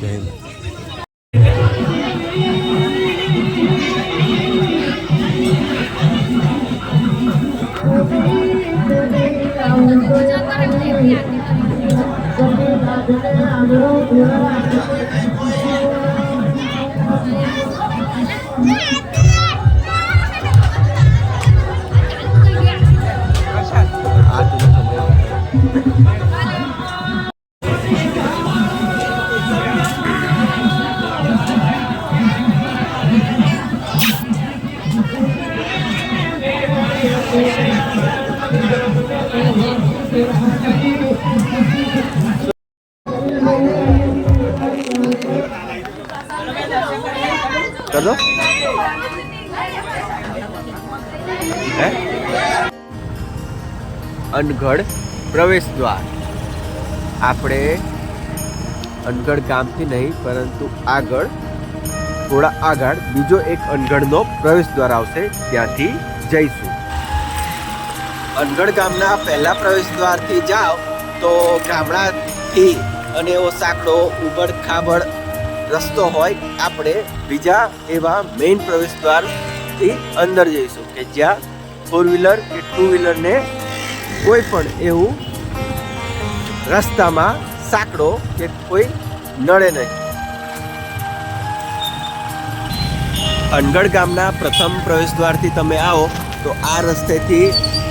કરો અનગઢ પ્રવેશ દ્વાર. આપણે અનગઢ ગામથી નહીં, પરંતુ આગળ, થોડા આગળ, બીજો એક અનગઢનો પ્રવેશ દ્વાર આવશે. ત્યાંથી જઈશું. અનગઢ ગામના પહેલા પ્રવેશ દ્વારથી જાઓ તો ગામડાથી અને એવો સાંકડો, ઉબડ, ખાબડ રસ્તો હોય, આપણે બીજા એવા મેઇન પ્રવેશ દ્વારથી અંદર જઈશું કે જ્યાં ફોર વ્હીલર કે ટુ વ્હીલરને કોઈ પણ એવું રસ્તામાં સાંકડો કે કોઈ નડે નહીં. અનગઢ ગામના પ્રથમ પ્રવેશ દ્વારથી તમે આવો તો આ રસ્તેથી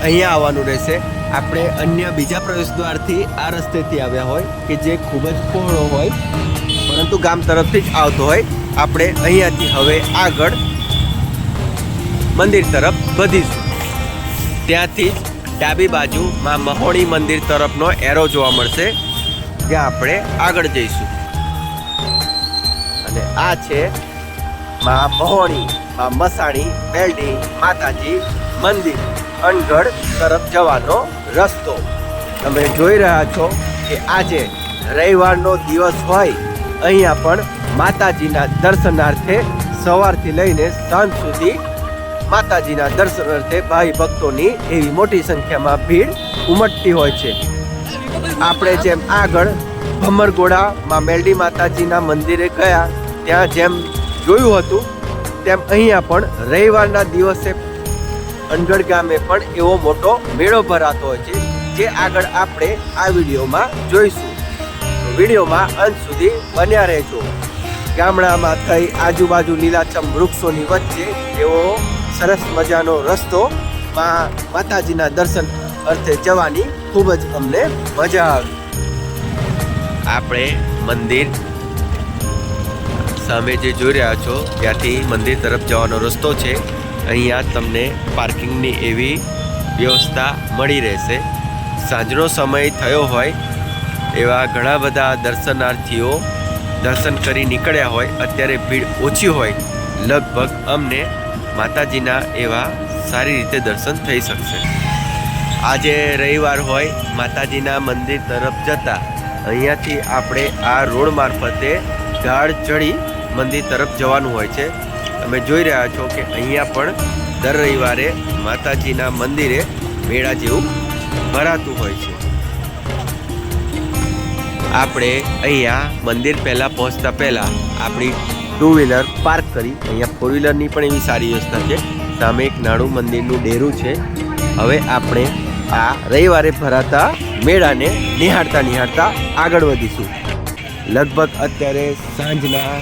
અહીંયા આવવાનું રહેશે. આપણે અન્ય બીજા પ્રવેશ દ્વારથી આ રસ્તેથી આવ્યા હોય કે જે ખૂબ જ પહોળો હોય, પરંતુ ગામ તરફથી જ આવતો હોય. આપણે અહીંયાથી હવે આગળ મંદિર તરફ વધીશું. ત્યાંથી ડાબી બાજુ માં મહોણી મંદિર તરફનો એરો જોવા મળશે. ત્યાં આપણે આગળ જઈશું. અને આ છે માં મહોણી, માં મસાણી બેલડી માતાજી મંદિર, અનગઢ તરફ જવાનો રસ્તો. તમે જોઈ રહ્યા છો કે આજે રવિવારનો દિવસ હોય. અહીંયા પણ માતાજીના દર્શનાર્થે સવારથી લઈને સાંજ સુધી માતાજીના દર્શનાર્થે ભાઈ ભક્તોની એવી મોટી સંખ્યામાં ભીડ ઉમટતી હોય છે. આપણે જેમ આગળ ભમરગોડામાં મેલડી માતાજીના મંદિરે ગયા, ત્યાં જેમ જોયું હતું, તેમ અહીંયા પણ રવિવારના દિવસે અનગઢ ગામે પણ એવો મોટો મેળો ભરાતો હોય છે, જે આગળ આપણે આ વિડીયોમાં જોઈશું. વિડીયોમાં અંત સુધી બન્યા રહેજો. ગામડામાં થઈ આજુબાજુ લીલાછમ વૃક્ષોની વચ્ચે એવો સરસ મજાનો રસ્તો માતાજીના દર્શન અર્થે જવાની ખૂબ જ અમને મજા આવી. આપણે મંદિર સામે જે જોઈ રહ્યા છો, ત્યાંથી મંદિર તરફ જવાનો રસ્તો છે. અહીંયા તમને પાર્કિંગની એવી વ્યવસ્થા મળી રહેશે. સાંજનો સમય થયો હોય, એવા ઘણા બધા દર્શનાર્થીઓ દર્શન કરી નીકળ્યા હોય, અત્યારે ભીડ ઓછી હોય, લગભગ અમને માતાજીના એવા સારી રીતે દર્શન થઈ શકશે. આજે રવિવાર હોય, માતાજીના મંદિર તરફ જતા અહીંયાથી આપણે આ રોડ મારફતે ઢાળ ચડી મંદિર તરફ જવાનું હોય છે. તમે જોઈ રહ્યા છો કે અહીંયા પણ દર રવિવારે માતાજીના મંદિરે મેળા જેવું ભરાતું હોય છે. આપણે અહીંયા મંદિર પહેલાં પહોંચતા પહેલાં આપણી ટુ વ્હીલર પાર્ક કરી. અહીંયા ફોર વ્હીલરની પણ એવી સારી વ્યવસ્થા છે. સામે એક નાનું મંદિરનું ડેરું છે. હવે આપણે આ રવિવારે ભરાતા મેળાને નિહાળતા નિહાળતા આગળ વધીશું. લગભગ અત્યારે સાંજના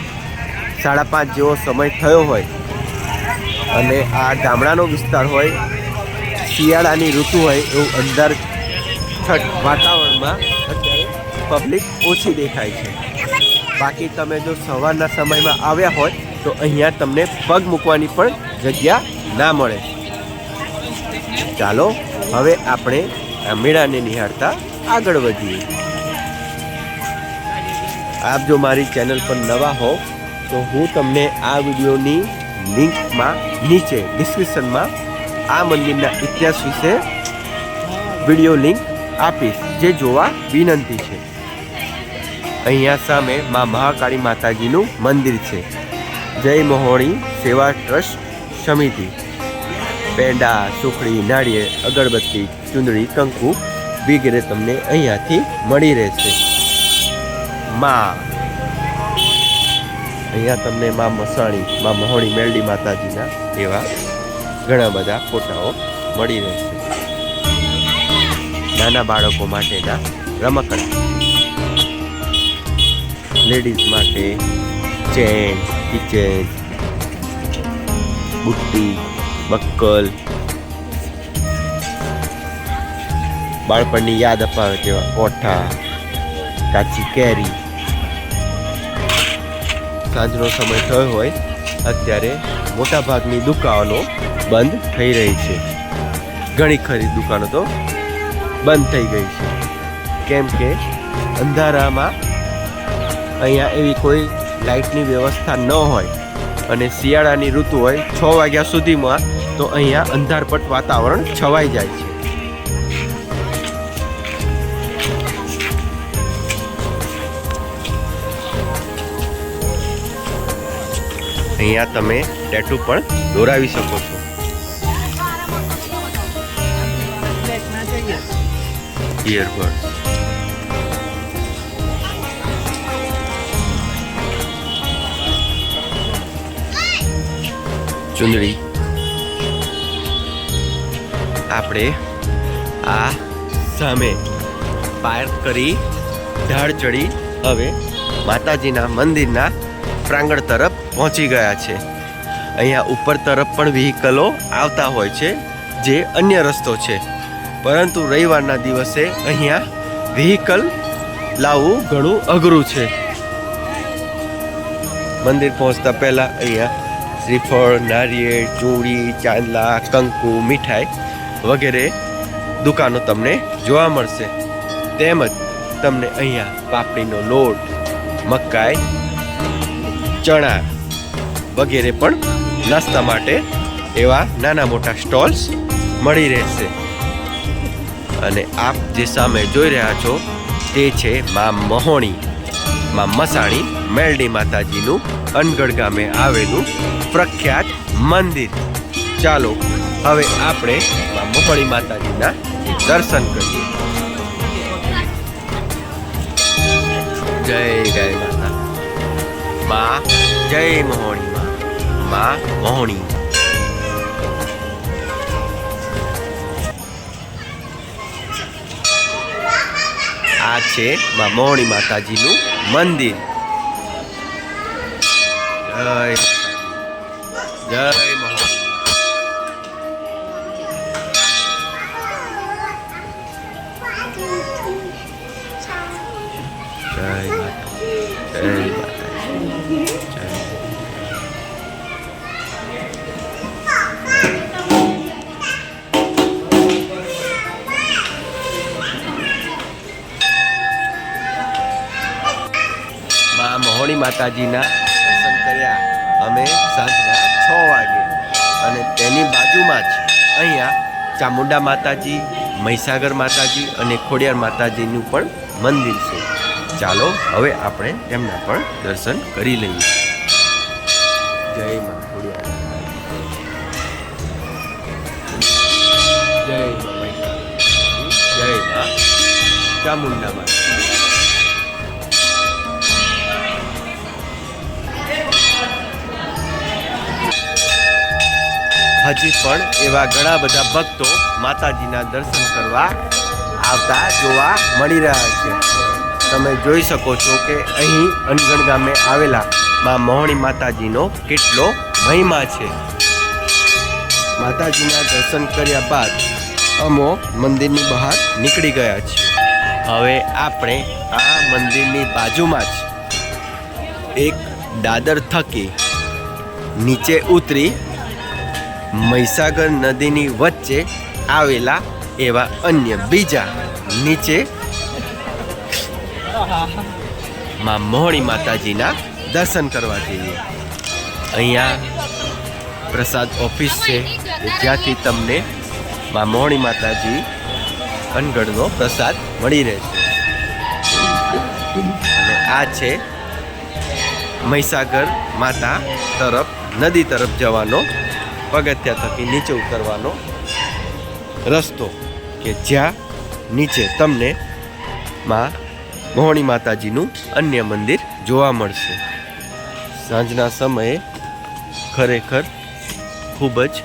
સાડા પાંચ જેવો સમય થયો હોય અને આ ગામડાનો વિસ્તાર હોય, શિયાળાની ઋતુ હોય એવું અંદર છઠ વાતાવરણમાં અત્યારે પબ્લિક ઓછી દેખાય છે. બાકી તમે જો સવારના સમયમાં આવ્યા હોય, તો અહીંયા તમને પગ મૂકવાની પણ જગ્યા ના મળે. ચાલો, હવે આપણે આ મેળાને નિહાળતા આગળ વધીએ. આપ જો મારી ચેનલ પર નવા હો, તો હું તમને આ વિડીયોની લિંકમાં નીચે ડિસ્ક્રિપ્શનમાં આ મંદિરના ઇતિહાસ વિશે વીડિયો લિંક આપીશ, જે જોવા વિનંતી છે. અહીંયા સામે મા મહાકાળી માતાજીનું મંદિર છે. જય મોહોણી સેવા ટ્રસ્ટ સમિતિ. પેંડા, સુખડી, નાળિયેર, અગરબત્તી, ચુંદડી, કંકુ વગેરે તમને અહીંયાથી મળી રહેશે. મા. અહીંયા તમને મા મસાણી, મા મહોણી મેલડી માતાજીના એવા ઘણા બધા ફોટાઓ મળી રહેશે. નાના બાળકો માટેના રમકડા. લેડીઝ માટે ચેન, કિચેન, બુટ્ટી, બક્કલ. બાળપણની યાદ અપાવે તેવા કોઠા કાચી કેરી. સાંજનો સમય થયો હોય, અત્યારે મોટાભાગની દુકાનો બંધ થઈ રહી છે. ઘણી ખરી દુકાનો તો બંધ થઈ ગઈ છે. કેમ કે અંધારામાં અહીંયા એવી કોઈ લાઇટની વ્યવસ્થા ન હોય અને શિયાળાની ઋતુ હોય છ વાગ્યા સુધીમાં તો અહીંયા અંધારપટ વાતાવરણ છવાઈ જાય છે. અહીંયા તમે ટેટુ પણ દોરાવી શકો છો. ઇયરબડ ચુંદડી. આપણે આ સામે પાર્ક કરી ઢાળ ચડી હવે માતાજીના મંદિરના પ્રાંગણ તરફ પહોંચી ગયા છે. અહીંયા ઉપર તરફ પણ વ્હીકલો આવતા હોય છે, જે અન્ય રસ્તો છે. પરંતુ રવિવારના દિવસે અહીંયા વ્હીકલ લાવવું ઘણું અઘરું છે. મંદિર પહોંચતા પહેલાં અહીંયા શ્રીફળ નારિયેળ ચૂડી ચાંદલા, કંકુ, મીઠાઈ વગેરે દુકાનો તમને જોવા મળશે. તેમજ તમને અહીંયા પાપડીનો લોટ, મકાઈ, ચણા વગેરે પણ નાસ્તા માટે એવા નાના મોટા સ્ટોલ્સ મળી રહેશે. અને આપ જે સામે જોઈ રહ્યા છો તે છે મા મહોણી, મા મસાણી, મેલડી માતાજીનું અનગઢ ગામે આવેલું પ્રખ્યાત મંદિર. ચાલો, હવે આપણે મા મહોણી માતાજીના દર્શન કરીએ. જય જય માતા મા, જય મોહણી મા. મા, મોહણી. આ છે મા મોહણી માતાજીનું મંદિર. જય. જય મહોણી જય માતાજી જય માતાજી જય માં મહોણી માતાજીના દર્શન કર્યા અમે સાંજના છ વાગે. અને તેની બાજુમાં જ અહીંયા ચામુંડા માતાજી, મહીસાગર માતાજી અને ખોડિયાર માતાજીનું પણ મંદિર છે. ચાલો, હવે આપણે તેમના પણ દર્શન કરી લઈએ. જય મા ખોડિયાર જય જય મા ચામુંડા માતા હજી પણ એવા ઘણા બધા ભક્તો માતાજીના દર્શન કરવા આવતા જોવા મળી રહ્યા છે. તમે જોઈ શકો છો કે અહીં અનગઢ ગામે આવેલા મા મોહણી માતાજીનો કેટલો મહિમા છે. માતાજીના દર્શન કર્યા બાદ અમો મંદિરની બહાર નીકળી ગયા છે હવે આપણે આ મંદિરની બાજુમાં જ એક દાદર થકી નીચે ઉતરી મહીસાગર નદીની વચ્ચે આવેલા એવા અન્ય બીજા નીચે માં મોહણી માતાજીના દર્શન કરવા જઈએ. અહીંયા પ્રસાદ ઓફિસ છે. જ્યાંથી તમને માં મોહણી માતાજી અનગઢનો પ્રસાદ મળી રહેશે અને આ છે મહીસાગર માતા તરફ, નદી તરફ જવાનો પગથિયા થકી નીચે ઉતરવાનો રસ્તો કે જ્યાં નીચે તમને માં મોહણી માતાજીનું અન્ય મંદિર જોવા મળશે. સાંજના સમયે ખરેખર ખૂબ જ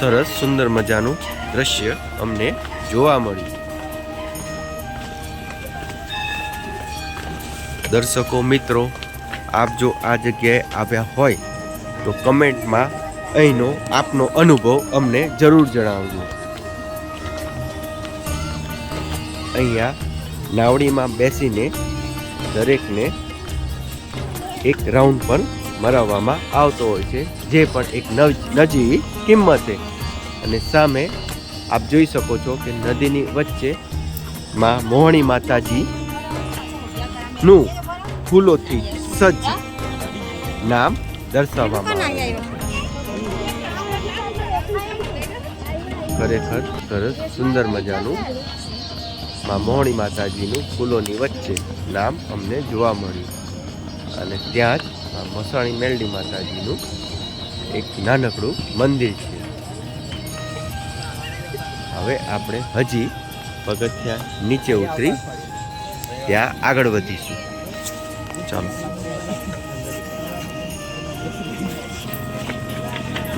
સરસ, સુંદર મજાનું દ્રશ્ય અમને જોવા મળ્યું. દર્શકો, મિત્રો, આપ જો આ જગ્યાએ આવ્યા હોય તો કમેન્ટમાં અહીંનો આપનો અનુભવ અમને જરૂર જણાવજો. અહીંયા નાવડીમાં બેસીને દરેકને એક રાઉન્ડ પણ મરાવવામાં આવતો હોય છે, જે પણ એક નજીવી કિંમતે અને સામે આપ જોઈ શકો છો કે નદીની વચ્ચે માં મોહણી માતાજી નું ફૂલોથી સજ્જ નામ દર્શાવવામાં આવે ખરેખર સરસ સુંદર મજાનું માં મોહણી માતાજીનું ફૂલોની વચ્ચે નામ અમને જોવા મળ્યું. અને ત્યાં જ મસાણી મેલડી માતાજીનું એક નાનકડું મંદિર છે. હવે આપણે હજી પગથિયા નીચે ઉતરી ત્યાં આગળ વધીશું. ચાલો.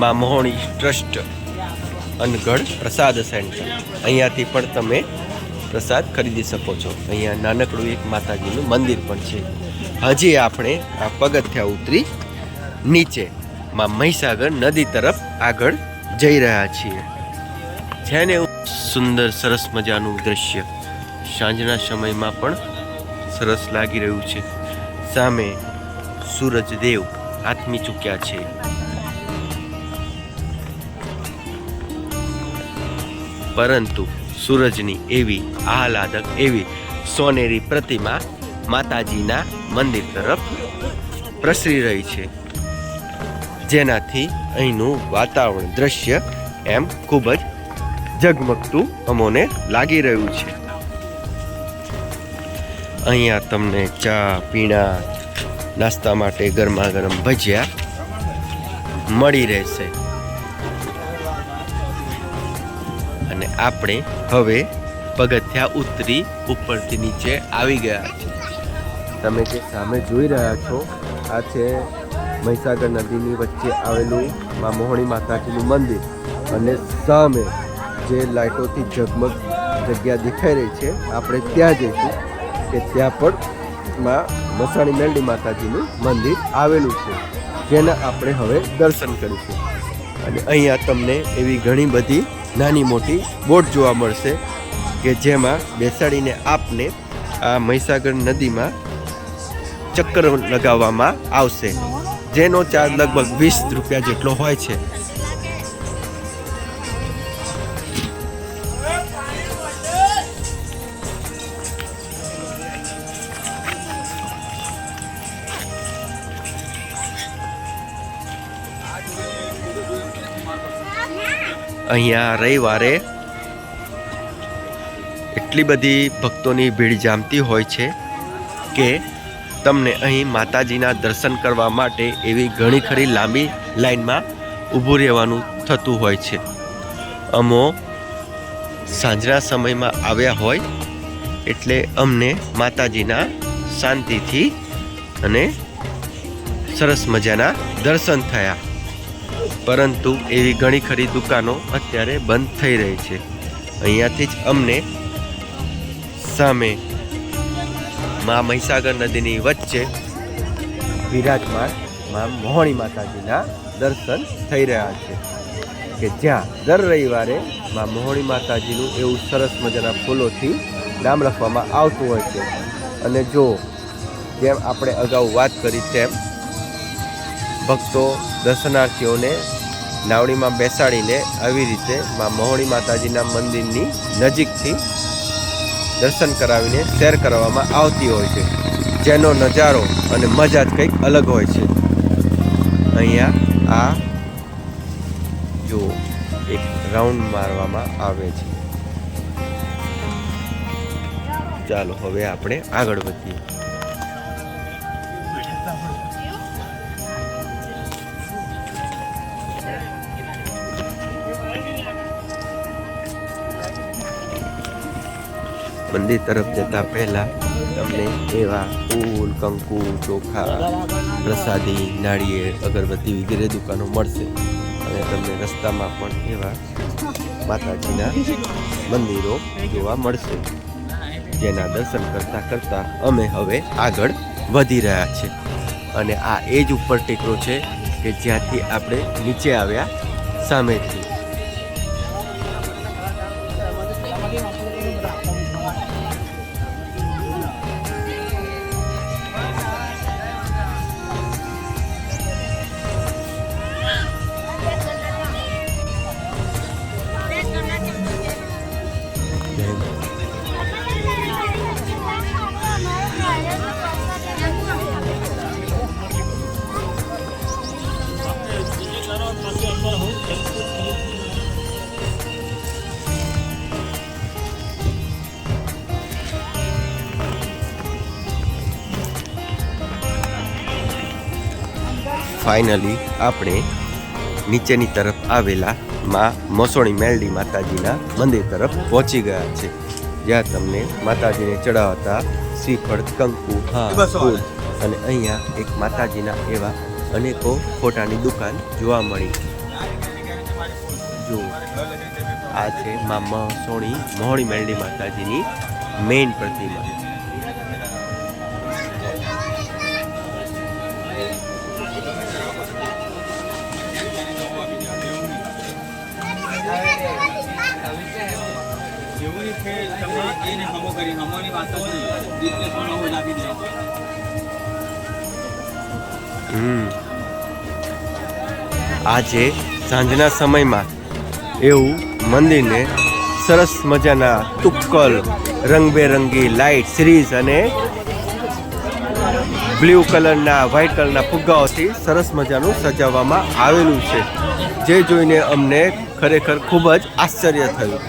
માં મોહણી ટ્રસ્ટ અનગઢ પ્રસાદ સેન્ટર. અહીંયાથી પણ તમે પ્રસાદ ખરીદી શકો છો. અહીંયા નાનકડું એક માતાજીનું મંદિર પણ છે. હજી આપણે આ પગથિયા ઉતરી નીચે માં મહીસાગર નદી તરફ આગળ જઈ રહ્યા છીએ. છે ને સુંદર સરસ મજાનું દ્રશ્ય. સાંજના સમયમાં પણ સરસ લાગી રહ્યું છે. સામે સૂરજદેવ આથમી ચૂક્યા છે. પરંતુ સૂરજની એવી આહલાદક એવી સોનેરી પ્રતિમા માતાજીના મંદિર તરફ પ્રસરી રહી છે. જેનાથી અહીંનું વાતાવરણ દ્રશ્ય એમ ખૂબ જ ઝગમગતું અમોને લાગી રહ્યું છે. અહીંયા તમને ચા, પીણા, નાસ્તા માટે ગરમા ગરમ ભજીયા મળી રહેશે. અને આપણે હવે પગથિયા ઉતરી ઉપરથી નીચે આવી ગયા. તમે જે સામે જોઈ રહ્યા છો, આ છે મહીસાગર નદીની વચ્ચે આવેલું મા મોહણી માતાજીનું મંદિર. અને સામે જે લાઇટોથી ઝગમગ જગ્યા દેખાઈ રહી છે, આપણે ત્યાં જઈશું કે ત્યાં પણ માં મસાણી મેલડી માતાજીનું મંદિર આવેલું છે, જેના આપણે હવે દર્શન કરીશું. અને અહીંયા તમને એવી ઘણી બધી નાની મોટી બોટ જોવા મળશે કે જેમાં બેસાડીને આપને આ મહીસાગર નદીમાં ચક્કર લગાવવામાં આવશે. જેનો ચાર્જ લગભગ વીસ રૂપિયા જેટલો હોય છે. અહીંયા રવિવારે એટલી બધી ભક્તોની ભીડ જામતી હોય છે કે તમને અહીં માતાજીના દર્શન કરવા માટે એવી ઘણી ખરી લાંબી લાઈનમાં ઊભું રહેવાનું થતું હોય છે. અમો સાંજના સમયમાં આવ્યા હોય એટલે અમને માતાજીના શાંતિથી અને સરસ મજાના દર્શન થયા. પરંતુ એવી ઘણી ખરી દુકાનો અત્યારે બંધ થઈ રહી છે. અહીંયાથી જ અમને સામે મા મહીસાગર નદીની વચ્ચે વિરાજમાન મા મોહણી માતાજીના દર્શન થઈ રહ્યા છે. કે જ્યાં દર રવિવારે મા મોહણી માતાજીનું એવું સરસ મજાના ફૂલોથી નામ લખવામાં આવતું હોય છે. અને જો જેમ આપણે અગાઉ વાત કરી તેમ ભક્તો, દર્શનાર્થીઓને નાવડીમાં બેસાડીને આવી રીતે મા મોહણી માતાજીના મંદિરની નજીકથી દર્શન કરાવીને શેર કરવામાં આવતી હોય છે. જેનો નજારો અને મજા જ કંઈક અલગ હોય છે. અહીંયા આ જો એક રાઉન્ડ મારવામાં આવે છે. ચાલો, હવે આપણે આગળ વધીએ. મંદિર તરફ જતા પહેલા તમને એવા ફૂલ, કંકુ, ચોખા, પ્રસાદી, નાળિયેર, અગરબત્તી વગેરે દુકાનો મળશે. અને તમને રસ્તામાં પણ એવા માતાજીના મંદિરો જોવા મળશે. જેના દર્શન કરતા કરતા અમે હવે આગળ વધી રહ્યા છે. અને આ એ જ ઉપર ટેકરો છે કે જ્યાંથી આપણે નીચે આવ્યા સામેથી. ફાઇનલી આપણે નીચેની તરફ આવેલા માં મસોણી મેલડી માતાજીના મંદિર તરફ પહોંચી ગયા છે. જ્યાં તમને માતાજીને ચડાવતા શ્રીફળ કંકુ ફૂલ અને અહીંયા એક માતાજીના એવા અનેકો ફોટાની દુકાન જોવા મળી. જો આ છે માં મસોણી મોહણી મેલડી માતાજીની મેઇન પ્રતિમા. હમ આજે સાંજના સમયમાં એવું મંદિરને સરસ મજાના તુક્કલ, રંગબેરંગી લાઇટ સિરીઝ અને બ્લુ કલરના વ્હાઇટ કલરના ફુગ્ગાઓથી સરસ મજાનું સજાવવામાં આવેલું છે. જે જોઈને અમને ખરેખર ખૂબ જ આશ્ચર્ય થયું.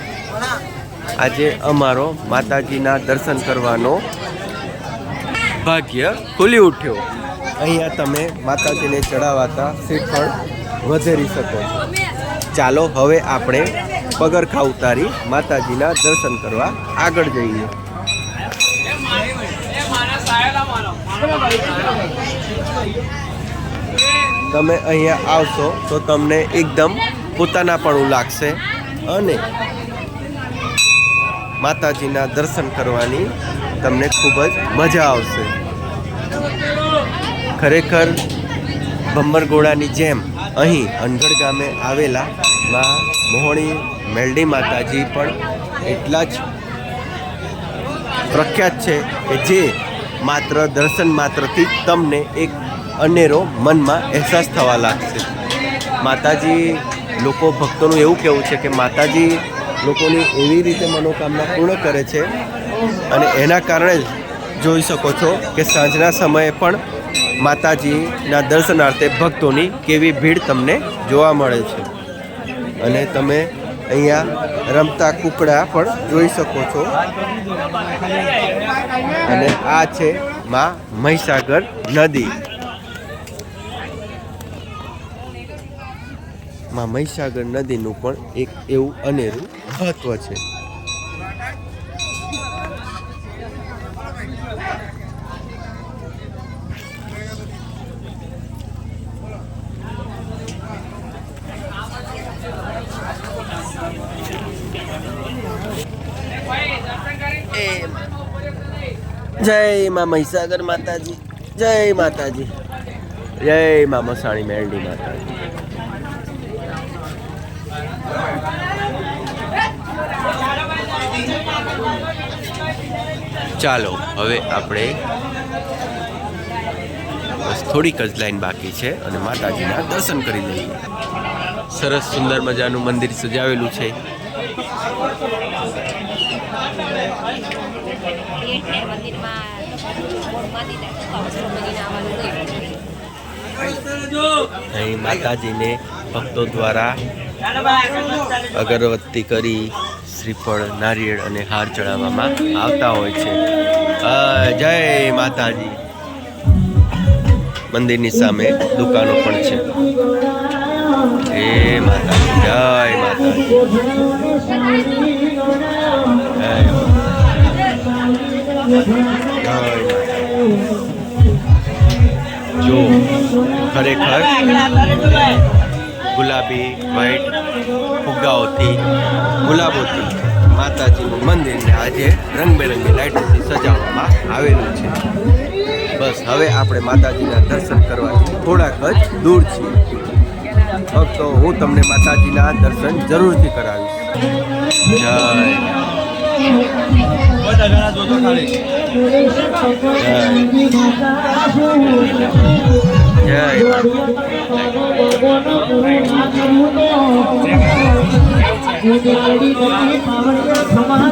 આજે અમારો માતાજીના દર્શન કરવાનો ભાગ્ય ખુલી ઉઠ્યો. અહીંયા તમે માતાજીને ચડાવાતા શ્રીફળ વધેરી શકો છો. ચાલો હવે આપણે પગરખા ઉતારી માતાજીના દર્શન કરવા આગળ જઈએ. તમે અહીંયા આવશો તો તમને એકદમ પોતાના પણ લાગશે. અને માતાજીના દર્શન કરવાની તમને ખૂબ જ મજા આવશે. ખરેખર ભમ્મરગોળાની જેમ અહીં અનગઢ ગામે આવેલા માં મોહણી મેલડી માતાજી પણ એટલા જ પ્રખ્યાત છે કે જે માત્ર દર્શન માત્રથી તમને એક અનેરો મનમાં અહેસાસ થવા લાગશે. માતાજી, લોકો ભક્તોનું એવું કહેવું છે કે માતાજી લોકોની એવી રીતે મનોકામના પૂર્ણ કરે છે અને એના કારણે જ જોઈ શકો છો કે સાંજના સમયે પણ માતાજીના દર્શનાર્થે ભક્તોની કેવી ભીડ તમને જોવા મળે છે. અને તમે અહીંયા રમતા કુકડા પણ જોઈ શકો છો. અને આ છે માં મહીસાગર નદી. માં મહીસાગર નદીનું પણ એક એવું અનેરું મહત્વ છે. જય માં મહીસાગર માતાજી, જય માતાજી, જય માં મસાણી મેરડી માતાજી. ચાલો, હવે આપણે થોડીક જ લાઈન બાકી છે અને માતાજીના દર્શન કરી લઈએ. સરસ સુંદર મજાનું મંદિર સજાવેલું છે. અહીં માતાજીને ભક્તો દ્વારા અગરબત્તી કરી શ્રીફળ નારિયેળ અને હાર ચડાવવામાં આવતા હોય છે જય માતાજી મંદિરની સામે દુકાનો પણ છે હે માતાજી. જય માતાજી. જો, ખરેખર ગુલાબી વ્હાઈટ ફુગ્ગાઓથી ગુલાબોથી માતાજીનું મંદિરને આજે રંગબેરંગી લાઇટોથી સજાવવામાં આવેલું છે. બસ હવે આપણે માતાજીના દર્શન કરવા થોડાક જ દૂર છીએ. ભક્તો હું તમને માતાજીના દર્શન જરૂરથી કરાવીશ. જય. બધા ઘણા જોતો ખાલી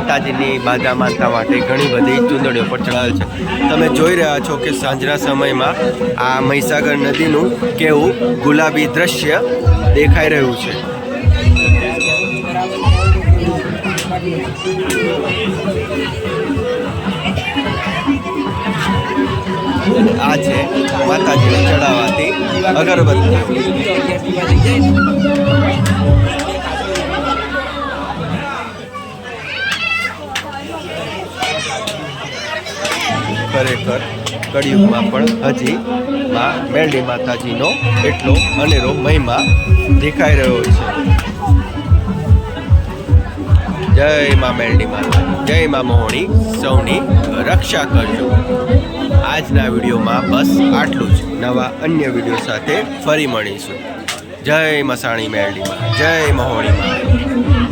માતાજીની બાધા માનતા માટે ઘણી બધી ચૂંદડીઓ પર ચડાવેલ છે. તમે જોઈ રહ્યા છો કે સાંજના સમયમાં આ મહીસાગર નદીનું કેવું ગુલાબી દ્રશ્ય દેખાઈ રહ્યું છે. આ છે માતાજીને ચડાવવાથી અગરબત્તી. ખરેખર કળિયુગમાં પણ હજી માં મેરડી માતાજીનો એટલો અનેરો મહિમા દેખાઈ રહ્યો છે. જય માં મેરડી માતા જય માં મોહણી, સૌની રક્ષા કરજો. આજના વિડીયોમાં બસ આટલું જ. નવા અન્ય વીડિયો સાથે ફરી મળીશું. જય મસાણી મેરડીમાં જય મહોણીમાં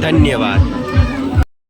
ધન્યવાદ.